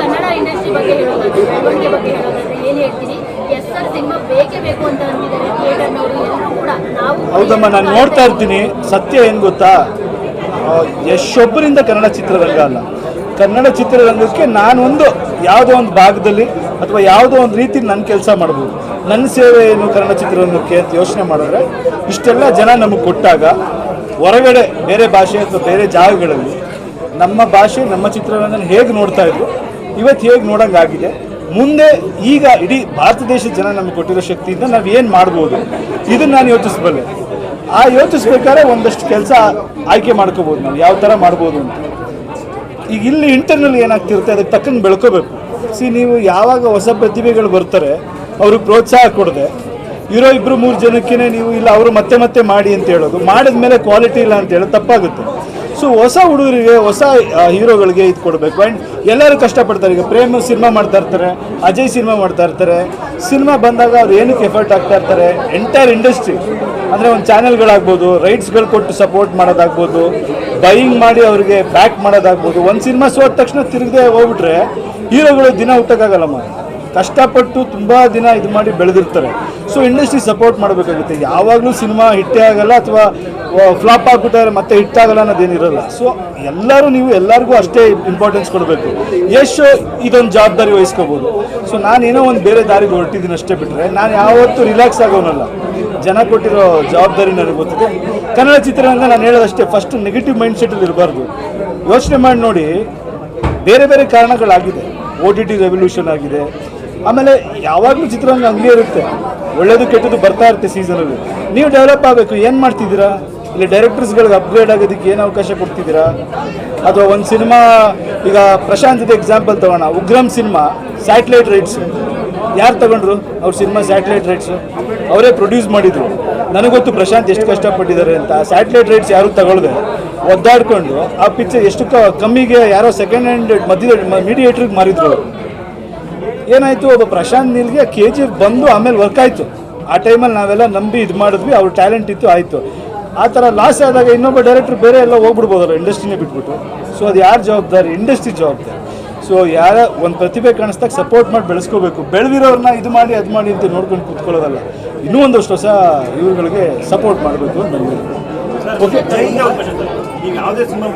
Kannada industry ಬಗ್ಗೆ ಹೇಳೋದಾದ್ರೆ ಬೆಳವಣಿಗೆ ಬಗ್ಗೆ ಹೇಳೋದಾದ್ರೆ ಏನು ಹೇಳ್ತೀನಿ? ಎಸ್ ಸರ್ ಸಿನಿಮಾ ಬೇಕೇ ಬೇಕು ಅಂತ ಅಂತಿದ್ದಾರೆ ಥಿಯೇಟರ್ನವರು ಎಲ್ಲರೂ ಕೂಡ. ನಾವು ಹೌದಮ್ಮ ನಾನು ನೋಡ್ತಾ ಇರ್ತೀನಿ. ಸತ್ಯ ಏನು ಗೊತ್ತಾ? ಎಷ್ಟೊಬ್ಬರಿಂದ ಕನ್ನಡ ಚಿತ್ರರಂಗ ಅಲ್ಲ. ಕನ್ನಡ ಚಿತ್ರರಂಗಕ್ಕೆ ನಾನೊಂದು ಯಾವುದೋ ಒಂದು ಭಾಗದಲ್ಲಿ ಅಥವಾ ಯಾವುದೋ ಒಂದು ರೀತಿ ನನ್ನ ಕೆಲಸ ಮಾಡ್ಬೋದು. ನನ್ನ ಸೇವೆ ಏನು ಕನ್ನಡ ಚಿತ್ರರಂಗಕ್ಕೆ ಅಂತ ಯೋಚನೆ ಮಾಡಿದ್ರೆ ಇಷ್ಟೆಲ್ಲ ಜನ ನಮಗೆ ಕೊಟ್ಟಾಗ ಹೊರಗಡೆ ಬೇರೆ ಭಾಷೆ ಅಥವಾ ಬೇರೆ ಜಾಗಗಳಲ್ಲಿ ನಮ್ಮ ಭಾಷೆ, ನಮ್ಮ ಚಿತ್ರರಂಗನ ಹೇಗೆ ನೋಡ್ತಾ ಇದ್ರು, ಇವತ್ತು ಹೇಗೆ ನೋಡೋಂಗಾಗಿದೆ. ಮುಂದೆ ಈಗ ಇಡೀ ಭಾರತ ದೇಶದ ಜನ ನಮಗೆ ಕೊಟ್ಟಿರೋ ಶಕ್ತಿಯಿಂದ ನಾವು ಏನು ಮಾಡ್ಬೋದು, ಇದನ್ನು ನಾನು ಯೋಚಿಸಬಲ್ಲೆ. ಆ ಯೋಚಿಸ್ಬೇಕಾದ್ರೆ ಒಂದಷ್ಟು ಕೆಲಸ ಆಯ್ಕೆ ಮಾಡ್ಕೋಬೋದು ನಾವು, ಯಾವ ಥರ ಮಾಡ್ಬೋದು ಅಂತ. ಈಗ ಇಲ್ಲಿ ಇಂಟರ್ನಲ್ ಏನಾಗ್ತಿರುತ್ತೆ, ಅದಕ್ಕೆ ತಕ್ಕಂಗೆ ಬೆಳ್ಕೋಬೇಕು. ಸಿ ನೀವು ಯಾವಾಗ ಹೊಸ ಪ್ರತಿಭೆಗಳು ಬರ್ತಾರೆ, ಅವ್ರಿಗೆ ಪ್ರೋತ್ಸಾಹ ಕೊಡದೆ. ಇರೋ ಇಬ್ಬರು ಮೂರು ಜನಕ್ಕೇ ನೀವು ಇಲ್ಲ, ಅವರು ಮತ್ತೆ ಮತ್ತೆ ಮಾಡಿ ಅಂತ ಹೇಳೋದು. ಮಾಡಿದ ಮೇಲೆ ಕ್ವಾಲಿಟಿ ಇಲ್ಲ ಅಂತ ಹೇಳೋದು ತಪ್ಪಾಗುತ್ತೆ. ಸೊ ಹೊಸ ಹುಡುಗರಿಗೆ, ಹೊಸ ಹೀರೋಗಳಿಗೆ ಇದು ಕೊಡಬೇಕು. ಆ್ಯಂಡ್ ಎಲ್ಲರೂ ಕಷ್ಟಪಡ್ತಾರೆ. ಈಗ ಪ್ರೇಮ್ ಸಿನಿಮಾ ಮಾಡ್ತಾ ಇರ್ತಾರೆ, ಅಜಯ್ ಸಿನಿಮಾ ಮಾಡ್ತಾ ಇರ್ತಾರೆ. ಸಿನಿಮಾ ಬಂದಾಗ ಅವ್ರು ಏನಕ್ಕೆ ಎಫರ್ಟ್ ಆಗ್ತಾ ಇರ್ತಾರೆ? ಎಂಟೈರ್ ಇಂಡಸ್ಟ್ರಿ ಅಂದರೆ ಒಂದು ಚಾನೆಲ್ಗಳಾಗ್ಬೋದು ರೈಟ್ಸ್ಗಳು ಕೊಟ್ಟು ಸಪೋರ್ಟ್ ಮಾಡೋದಾಗ್ಬೋದು ಬೈಯಿಂಗ್ ಮಾಡಿ ಅವರಿಗೆ ಬ್ಯಾಕ್ ಮಾಡೋದಾಗ್ಬೋದು. ಒಂದು ಸಿನಿಮಾ ಸೋದ ತಕ್ಷಣ ತಿರುಗದೆ ಹೋಗ್ಬಿಟ್ರೆ, ಹೀರೋಗಳು ದಿನ ಹುಟ್ಟಕ್ಕಾಗಲ್ಲಮ್ಮ ಕಷ್ಟಪಟ್ಟು ತುಂಬ ದಿನ ಇದು ಮಾಡಿ ಬೆಳೆದಿರ್ತಾರೆ. ಸೊ ಇಂಡಸ್ಟ್ರಿ ಸಪೋರ್ಟ್ ಮಾಡಬೇಕಾಗುತ್ತೆ. ಯಾವಾಗಲೂ ಸಿನಿಮಾ ಹಿಟ್ಟೇ ಆಗಲ್ಲ ಅಥವಾ ಫ್ಲಾಪ್ ಆಗ್ಬಿಟ್ಟಾರೆ ಮತ್ತೆ ಹಿಟ್ಟಾಗಲ್ಲ ಅನ್ನೋದೇನಿರಲ್ಲ ಸೊ ಎಲ್ಲರೂ ನೀವು ಎಲ್ಲರಿಗೂ ಅಷ್ಟೇ ಇಂಪಾರ್ಟೆನ್ಸ್ ಕೊಡಬೇಕು. ಎಷ್ಟು ಇದೊಂದು ಜವಾಬ್ದಾರಿ ವಹಿಸ್ಕೋಬೋದು. ಸೊ ನಾನೇನೋ ಒಂದು ಬೇರೆ ದಾರಿಗೆ ಹೊರಟಿದ್ದೀನಿ ಅಷ್ಟೇ ಬಿಟ್ಟರೆ ನಾನು ಯಾವತ್ತೂ ರಿಲ್ಯಾಕ್ಸ್ ಆಗೋನಲ್ಲ. ಜನ ಕೊಟ್ಟಿರೋ ಜವಾಬ್ದಾರಿ ನನಗೆ ಗೊತ್ತಿದೆ. ಕನ್ನಡ ಚಿತ್ರರಂಗ ನಾನು ಹೇಳೋದಷ್ಟೇ ಫಸ್ಟ್ ನೆಗೆಟಿವ್ ಮೈಂಡ್ ಸೆಟ್ಟಲ್ಲಿ ಇರಬಾರ್ದು. ಯೋಚನೆ ಮಾಡಿ ನೋಡಿ, ಬೇರೆ ಬೇರೆ ಕಾರಣಗಳಾಗಿದೆ. ಓ ಟಿ ಟಿ ರೆವಲ್ಯೂಷನ್ ಆಗಿದೆ ಆಮೇಲೆ ಯಾವಾಗಲೂ ಚಿತ್ರರಂಗ ಅಂಗಡಿ ಇರುತ್ತೆ. ಒಳ್ಳೇದು ಕೆಟ್ಟದ್ದು ಬರ್ತಾ ಇರುತ್ತೆ ಸೀಸನಲ್ಲಿ ನೀವು ಡೆವಲಪ್ ಆಗಬೇಕು. ಏನು ಮಾಡ್ತಿದ್ದೀರಾ? ಇಲ್ಲಿ ಡೈರೆಕ್ಟರ್ಸ್ಗಳಿಗೆ ಅಪ್ಗ್ರೇಡ್ ಆಗೋದಕ್ಕೆ ಏನು ಅವಕಾಶ ಕೊಡ್ತಿದ್ದೀರಾ? ಅಥವಾ ಒಂದು ಸಿನಿಮಾ, ಈಗ ಪ್ರಶಾಂತ್ ಎಕ್ಸಾಂಪಲ್ ತಗೋಣ. ಉಗ್ರಂ ಸಿನಿಮಾ ಸ್ಯಾಟಲೈಟ್ ರೈಟ್ಸ್ ಯಾರು ತಗೊಂಡ್ರು? ಅವ್ರ ಸಿನಿಮಾ ಸ್ಯಾಟಲೈಟ್ ರೈಟ್ಸ್ ಅವರೇ ಪ್ರೊಡ್ಯೂಸ್ ಮಾಡಿದ್ರು. ನನಗೊತ್ತು ಪ್ರಶಾಂತ್ ಎಷ್ಟು ಕಷ್ಟಪಟ್ಟಿದ್ದಾರೆ ಅಂತ. ಸ್ಯಾಟಲೈಟ್ ರೈಟ್ಸ್ ಯಾರು ತಗೊಳ್ದೆ? ಒದ್ದಾಡ್ಕೊಂಡು ಆ ಪಿಕ್ಚರ್ ಎಷ್ಟು ಕಮ್ಮಿಗೆ ಯಾರೋ ಸೆಕೆಂಡ್ ಹ್ಯಾಂಡ್ ಮಧ್ಯ ಮೀಡಿಯೇಟ್ರಿಗೆ ಮಾರಿದ್ರು ಅವ್ರು. ಏನಾಯಿತು ಒಬ್ಬ ಪ್ರಶಾಂತ್ ನೀಲ್ಗೆ ಕೆ ಜಿ ಬಂದು ಆಮೇಲೆ ವರ್ಕ್ ಆಯಿತು. ಆ ಟೈಮಲ್ಲಿ ನಾವೆಲ್ಲ ನಂಬಿ ಇದು ಮಾಡಿದ್ವಿ ಅವ್ರ ಟ್ಯಾಲೆಂಟ್ ಇತ್ತು ಆಯಿತು. ಆ ಥರ ಲಾಸ್ ಆದಾಗ ಇನ್ನೊಬ್ಬ ಡೈರೆಕ್ಟ್ರ್ ಬೇರೆ ಎಲ್ಲ ಹೋಗ್ಬಿಡ್ಬೋದಲ್ಲ ಇಂಡಸ್ಟ್ರಿನೇ ಬಿಟ್ಬಿಟ್ಟು. ಸೊ ಅದು ಯಾರು ಜವಾಬ್ದಾರಿ? ಇಂಡಸ್ಟ್ರಿ ಜವಾಬ್ದಾರಿ. ಸೊ ಯಾರ ಒಂದು ಪ್ರತಿಭೆ ಕಾಣಿಸ್ದಾಗ ಸಪೋರ್ಟ್ ಮಾಡಿ ಬೆಳೆಸ್ಕೋಬೇಕು. ಬೆಳೆದಿರೋರನ್ನ ಇದು ಮಾಡಿ ಅದು ಮಾಡಿ ಅಂತ ನೋಡ್ಕೊಂಡು ಕೂತ್ಕೊಳ್ಳೋದಲ್ಲ. ಇನ್ನೂ ಒಂದಷ್ಟು ಹೊಸ ಇವ್ರುಗಳಿಗೆ ಸಪೋರ್ಟ್ ಮಾಡಬೇಕು ಅಂತ ನನಗೆ ಓಕೆ ಈಗ ಯಾವುದೇ ಸಿನಿಮಾ